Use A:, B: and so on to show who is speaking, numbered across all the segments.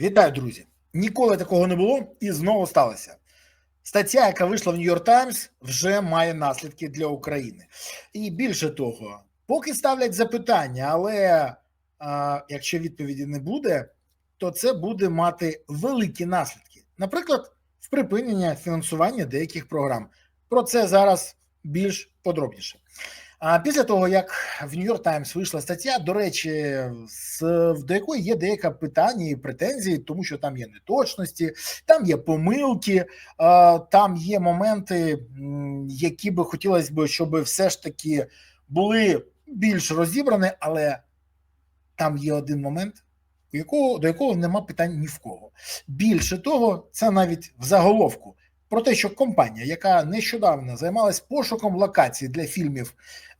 A: Вітаю, друзі! Ніколи такого не було і знову сталося. Стаття, яка вийшла в Нью-Йорк Таймс, вже має наслідки для України. І більше того, поки ставлять запитання, але а, якщо відповіді не буде, то це буде мати великі наслідки. Наприклад, в припинення фінансування деяких програм. Про це зараз більш подробніше. А після того, як в Нью-Йорк Таймс вийшла стаття, до речі, з до якої є деяка питання і претензії, тому що там є неточності, там є помилки, там є моменти, які би хотілося б, щоб все ж таки були більш розібрані, але там є один момент, у якого до якого нема питань ні в кого. Більше того, це навіть в заголовку про те, що компанія, яка нещодавно займалась пошуком локацій для фільмів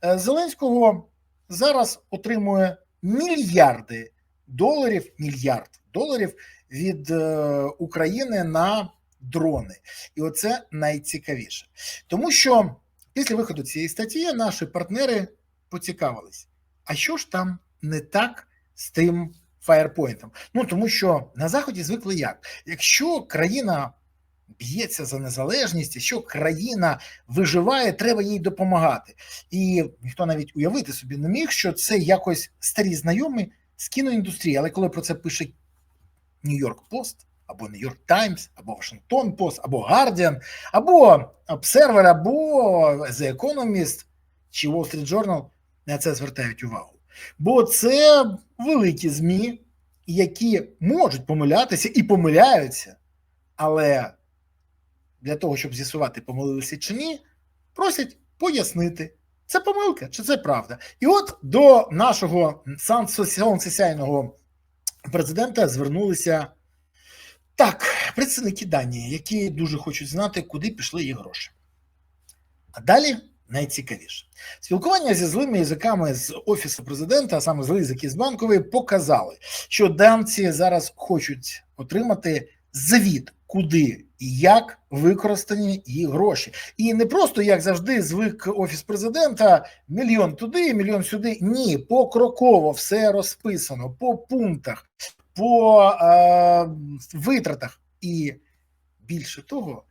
A: е, Зеленського, зараз отримує мільярди доларів, мільярд доларів від е, України на дрони. І оце найцікавіше, тому що після виходу цієї статті наші партнери поцікавились, а що ж там не так з тим фаєрпойнтом? Ну тому що на заході звикли як, якщо країна б'ється за незалежність, якщо країна виживає, треба їй допомагати. І ніхто навіть уявити собі не міг, що це якось старі знайомі з кіноіндустрії. Але коли про це пише Нью-Йорк Пост, або Нью-Йорк Таймс, або Вашингтон Пост, або Guardian, або Observer, або The Economist чи Wall Street Journal, на це звертають увагу. Бо це великі ЗМІ, які можуть помилятися і помиляються, але для того, щоб з'ясувати, помилилися чи ні, просять пояснити, це помилка чи це правда. І от до нашого сонцесяйного президента звернулися так, представники Данії, які дуже хочуть знати, куди пішли їх гроші. А далі найцікавіше спілкування зі злими язиками з офісу президента, а саме злі язики з банкової, показали, що данці зараз хочуть отримати звіт, куди як використані їх гроші, і не просто як завжди звик офіс президента: мільйон туди, мільйон сюди. Ні, покроково все розписано по пунктах, по е, витратах, і більше того,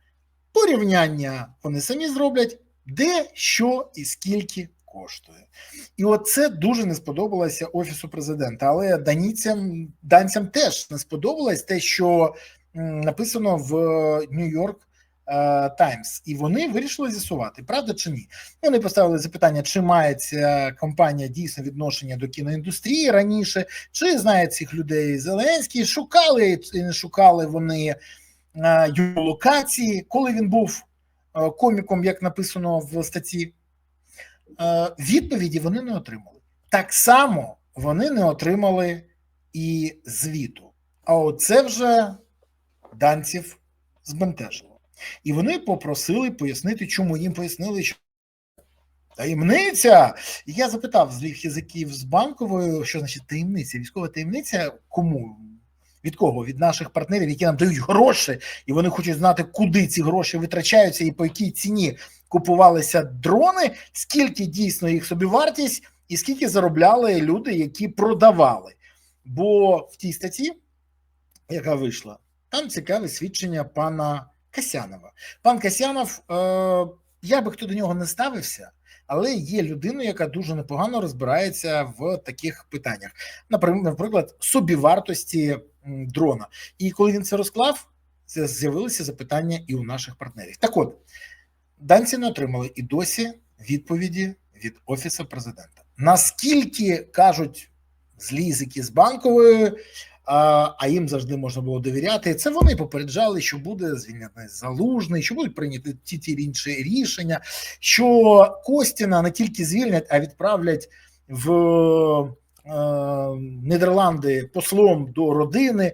A: порівняння вони самі зроблять, де що і скільки коштує. І от це дуже не сподобалося офісу президента. Але данійцям данцям теж не сподобалось те, що написано в Нью-Йорк Таймс, і вони вирішили з'ясувати, правда чи ні. Вони поставили запитання, чи має ця компанія дійсно відношення до кіноіндустрії раніше, чи знає цих людей Зеленський. Шукали і не шукали вони його локації, коли він був коміком, як написано в статті. Відповіді вони не отримали. Так само вони не отримали і звіту. А оце вже данців збентежило. І вони попросили пояснити, чому їм пояснили, що таємниця. І я запитав злих язиків з банковою, що значить таємниця, військова таємниця кому? Від кого? Від наших партнерів, які нам дають гроші, і вони хочуть знати, куди ці гроші витрачаються і по якій ціні купувалися дрони, скільки дійсно їх собівартість, і скільки заробляли люди, які продавали. Бо в тій статті, яка вийшла, там цікаве свідчення пана Касянова. Пан Касянов, е, я би хто до нього не ставився, але є людиною, яка дуже непогано розбирається в таких питаннях, наприклад, собівартості дрона. І коли він це розклав, з'явилися запитання і у наших партнерів. Так от, данці не отримали і досі відповіді від Офісу президента. Наскільки кажуть злі язики з банковою, а їм завжди можна було довіряти. Це вони попереджали, що буде звільнений залужний, що будуть прийняти ті ті інші рішення, що Костіна не тільки звільнять, а відправлять в е, Нідерланди послом до родини.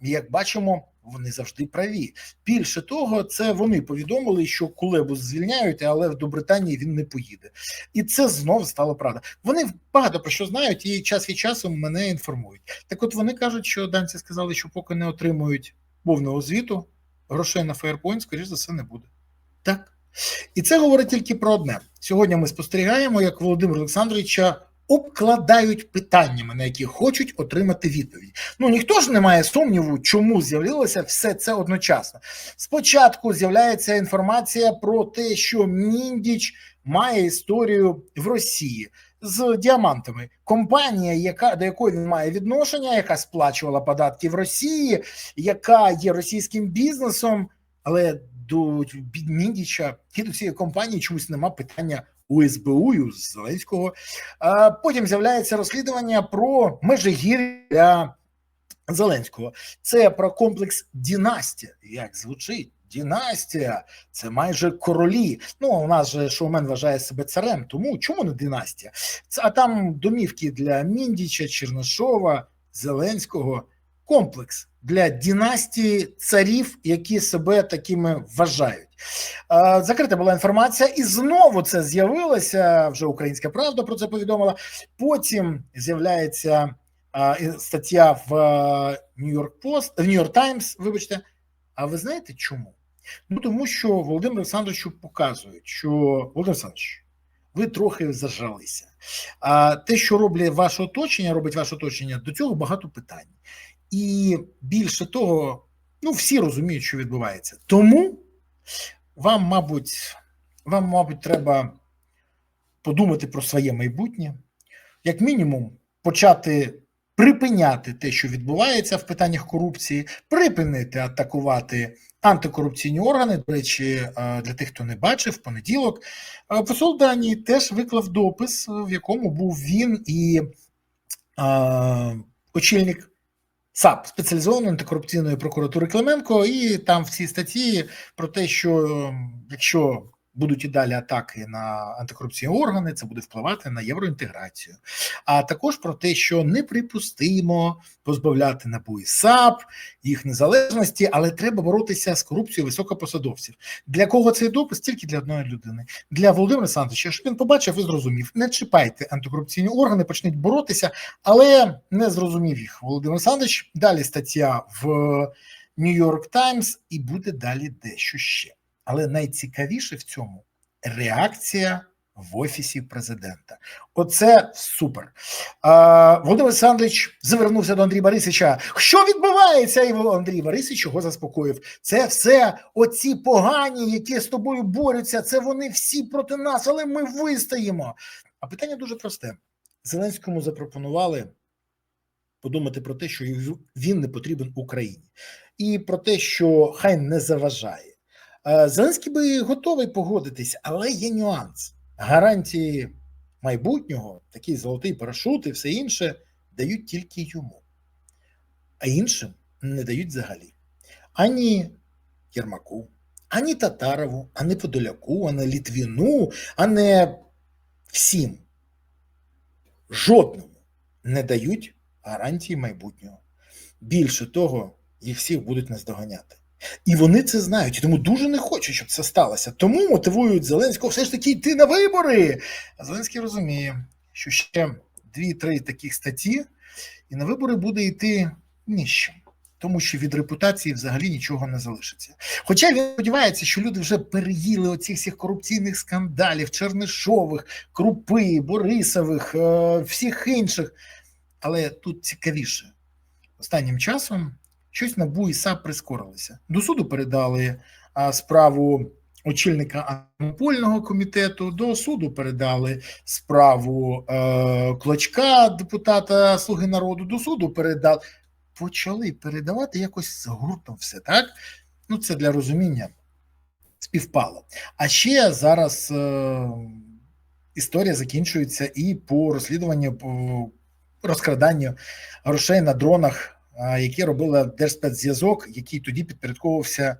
A: Як бачимо, вони завжди праві. Більше того, це вони повідомили, що Кулебу звільняють, але до Британії він не поїде. І це знову стало правда. Вони багато про що знають і час від часу мене інформують. Так, от вони кажуть, що данці сказали, що поки не отримують повного звіту, грошей на Fairpoint, скоріш за все, не буде. Так. І це говорить тільки про одне. Сьогодні ми спостерігаємо, як Володимир Олександровича обкладають питаннями, на які хочуть отримати відповідь. Ну ніхто ж не має сумніву, чому з'явилося все це одночасно. Спочатку з'являється інформація про те, що Міндіч має історію в Росії з діамантами. Компанія, яка до якої він має відношення, яка сплачувала податки в Росії, яка є російським бізнесом, але до Міндіча і до цієї компанії чомусь нема питання у СБУ і у Зеленського. Потім з'являється розслідування про Межигір'я Зеленського. Це про комплекс Дінастія. Як звучить? Дінастія, це майже королі. Ну, у нас же шоумен вважає себе царем, тому чому не династія? Це, а там домівки для Міндіча, Чернишова, Зеленського. Комплекс для династії царів, які себе такими вважають. Закрита була інформація, і знову це з'явилося. Вже Українська Правда про це повідомила. Потім з'являється стаття в Нью-Йорк Пост, в Нью-Йорк Таймс. Вибачте, а ви знаєте чому? Ну тому що Володимир Олександровичу показують, що Володимир Олександрович, ви трохи зажалися. А те, що роблять ваше оточення, робить ваше оточення, до цього багато питань. І більше того, ну всі розуміють, що відбувається. Тому вам, мабуть, вам, мабуть, треба подумати про своє майбутнє, як мінімум, почати припиняти те, що відбувається в питаннях корупції, припинити атакувати антикорупційні органи. До речі, для тих, хто не бачив, в понеділок посол Данії теж виклав допис, в якому був він і а, очільник. САП спеціалізованої антикорупційної прокуратури Клименко, і там в цій статті про те, що якщо будуть і далі атаки на антикорупційні органи, це буде впливати на євроінтеграцію. А також про те, що неприпустимо позбавляти НАБУ і САП їх незалежності, але треба боротися з корупцією високопосадовців. Для кого цей допис? Тільки для одної людини. Для Володимира Олександровича, щоб він побачив і зрозумів. Не чіпайте антикорупційні органи, почнуть боротися, але не зрозумів їх. Володимир Олександрович. Далі стаття в Нью-Йорк Таймс, і буде далі дещо ще. Але найцікавіше в цьому реакція в офісі президента. Оце супер. А, Володимир Олександрович звернувся до Андрія Борисовича. Що відбувається? І Андрій Борисович його заспокоїв. Це все оці погані, які з тобою борються. Це вони всі проти нас, але ми вистоїмо. А питання дуже просте: Зеленському запропонували подумати про те, що він не потрібен Україні, і про те, що хай не заважає. Зеленський би готовий погодитись, але є нюанс. Гарантії майбутнього, такий золотий парашут і все інше дають тільки йому, а іншим не дають взагалі. Ані Єрмаку, ані Татарову, ані Подоляку, ані Літвіну, а не всім. Жодному не дають гарантії майбутнього. Більше того, їх всіх будуть наздоганяти. І вони це знають, і тому дуже не хочуть, щоб це сталося. Тому мотивують Зеленського все ж таки йти на вибори. А Зеленський розуміє, що ще дві-три таких статті, і на вибори буде йти ніщо. Тому що від репутації взагалі нічого не залишиться. Хоча він сподівається, що люди вже переїли оцих всіх корупційних скандалів, Чернишових, Крупи, Борисових, всіх інших. Але тут цікавіше останнім часом щось НАБУ і САП прискорилися. До суду передали справу очільника антимонопольного комітету, до суду передали справу е, Клочка, депутата Слуги народу, до суду передали. Почали передавати якось з гуртом все, так? Ну, це для розуміння співпало. А ще зараз е, історія закінчується і по розслідуванню по розкраданню грошей на дронах які робила Держспецзв'язок, який тоді підпорядковувався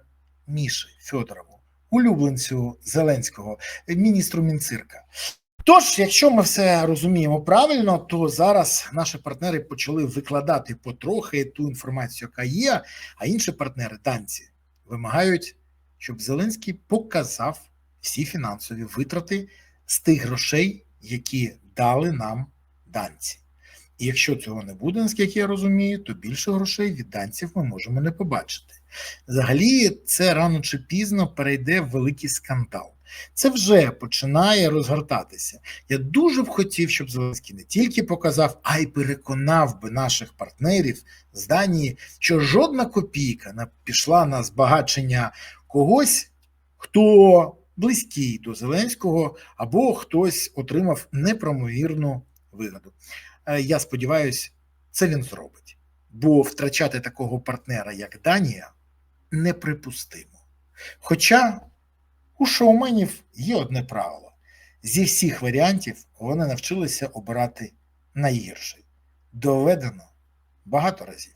A: Міші Федорову, улюбленцю Зеленського, міністру Мінцирка. Тож, якщо ми все розуміємо правильно, то зараз наші партнери почали викладати потрохи ту інформацію, яка є, а інші партнери, данці, вимагають, щоб Зеленський показав всі фінансові витрати з тих грошей, які дали нам данці. І якщо цього не буде, наскільки я розумію, то більше грошей від данців ми можемо не побачити. Взагалі, це рано чи пізно перейде в великий скандал. Це вже починає розгортатися. Я дуже б хотів, щоб Зеленський не тільки показав, а й переконав би наших партнерів з Данії, що жодна копійка не пішла на збагачення когось, хто близький до Зеленського, або хтось отримав непромовірну вигоду. Е, Я сподіваюся, це він зробить, бо втрачати такого партнера, як Данія, неприпустимо. Хоча у шоуменів є одне правило: зі всіх варіантів вони навчилися обирати найгірший. Доведено багато разів.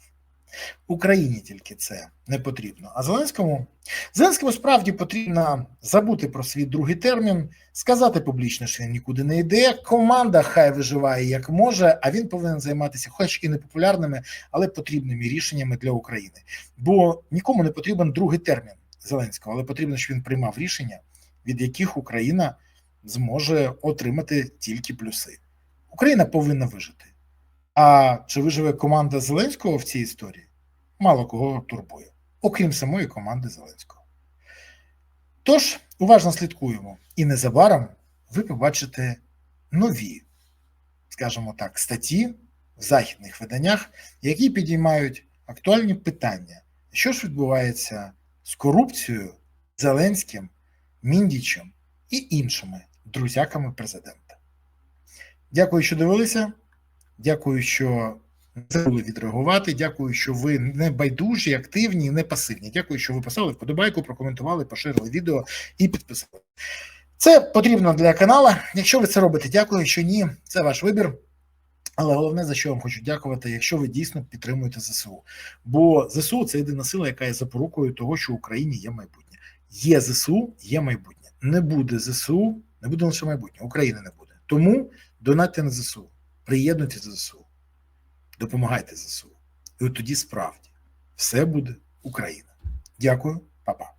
A: Україні тільки це не потрібно. А Зеленському Зеленському справді потрібно забути про свій другий термін, сказати публічно, що він нікуди не йде. Команда хай виживає як може, а він повинен займатися, хоч і непопулярними, але потрібними рішеннями для України. Бо нікому не потрібен другий термін Зеленського, але потрібно, щоб він приймав рішення, від яких Україна зможе отримати тільки плюси. Україна повинна вижити. А чи виживе команда Зеленського в цій історії? Мало кого турбує, окрім самої команди Зеленського. Тож, уважно слідкуємо, і незабаром ви побачите нові, скажімо так, статті в західних виданнях, які підіймають актуальні питання, що ж відбувається з корупцією, Зеленським, Міндічем і іншими друзяками президента. Дякую, що дивилися. Дякую, що забули відреагувати. Дякую, що ви не байдужі, активні, не пасивні. Дякую, що ви поставили вподобайку, прокоментували, поширили відео і підписали. Це потрібно для канала. Якщо ви це робите, дякую. Якщо ні, це ваш вибір. Але головне, за що вам хочу дякувати, якщо ви дійсно підтримуєте ЗСУ. Бо ЗСУ це єдина сила, яка є запорукою того, що в Україні є майбутнє. Є ЗСУ, є майбутнє. Не буде ЗСУ, не буде лише майбутнє. України не буде. Тому донатьте на ЗСУ, приєднуйтесь до ЗСУ, допомагайте ЗСУ. І от тоді справді все буде Україна. Дякую, па-па.